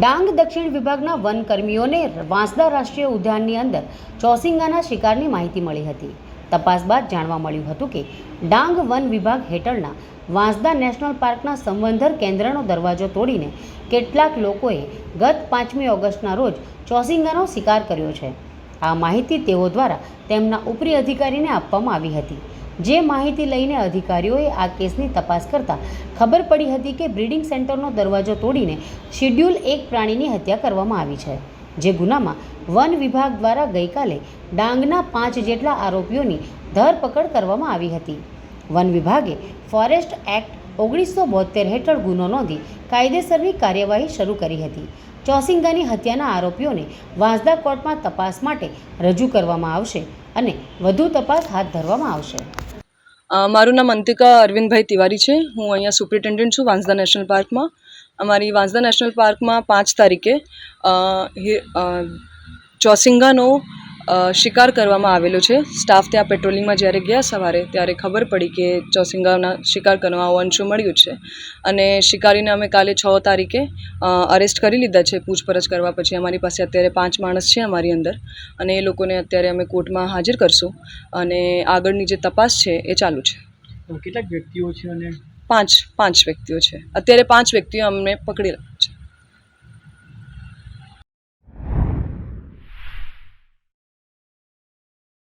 ડાંગ દક્ષિણ વિભાગના વનકર્મીઓને વાંસદા રાષ્ટ્રીય ઉદ્યાનની અંદર ચોસિંગાના શિકારની માહિતી મળી હતી. તપાસ બાદ જાણવા મળ્યું હતું કે ડાંગ વન વિભાગ હેઠળના વાંસદા નેશનલ પાર્કના સંવંધર કેન્દ્રનો દરવાજો તોડીને કેટલાક લોકોએ ગત પાંચમી ઓગસ્ટના રોજ ચોસિંગાનો શિકાર કર્યો છે. આ માહિતી તેઓ દ્વારા તેમના ઉપરી અધિકારીને આપવામાં આવી હતી. જે માહિતી લઈને અધિકારીઓએ આ કેસની તપાસ કરતા ખબર પડી હતી કે બ્રીડિંગ સેન્ટરનો દરવાજો તોડીને શિડ્યુલ એક પ્રાણીની હત્યા કરવામાં આવી છે, જે ગુનામાં વન વિભાગ દ્વારા ગઈકાલે ડાંગના પાંચ જેટલા આરોપીઓની ધરપકડ કરવામાં આવી હતી. વન વિભાગે ફોરેસ્ટ એક્ટ ઓગણીસો બોતેર હેઠળ ગુનો નોંધી કાયદેસરની કાર્યવાહી શરૂ કરી હતી. ચોસિંગાની હત્યાના આરોપીઓને વાંસદા કોર્ટમાં તપાસ માટે રજૂ કરવામાં આવશે અને વધુ તપાસ હાથ ધરવામાં આવશે. મારું નામ અંતિકા અરવિંદભાઈ તિવારી છે. હું અહીંયા સુપ્રિન્ટેન્ડન્ટ છું વાંસદા નેશનલ પાર્કમાં. અમારી વાંસદા નેશનલ પાર્કમાં પાંચ તારીખે ચોસિંગાનો શિકાર કરવામાં આવેલો છે. સ્ટાફ ત્યાં પેટ્રોલિંગમાં જ્યારે ગયા સવારે ત્યારે ખબર પડી કે ચોસિંગાના શિકાર કરવા અંશું મળ્યું છે. અને શિકારીને અમે કાલે છ તારીખે અરેસ્ટ કરી લીધા છે પૂછપરછ કરવા પછી. અમારી પાસે અત્યારે પાંચ માણસ છે અમારી અંદર. અને એ લોકોને અત્યારે અમે કોર્ટમાં હાજર કરશું. અને આગળની જે તપાસ છે એ ચાલુ છે. કેટલાક વ્યક્તિઓ છે અને? પાંચ પાંચ વ્યક્તિઓ છે. અત્યારે પાંચ વ્યક્તિઓ અમને પકડેલા.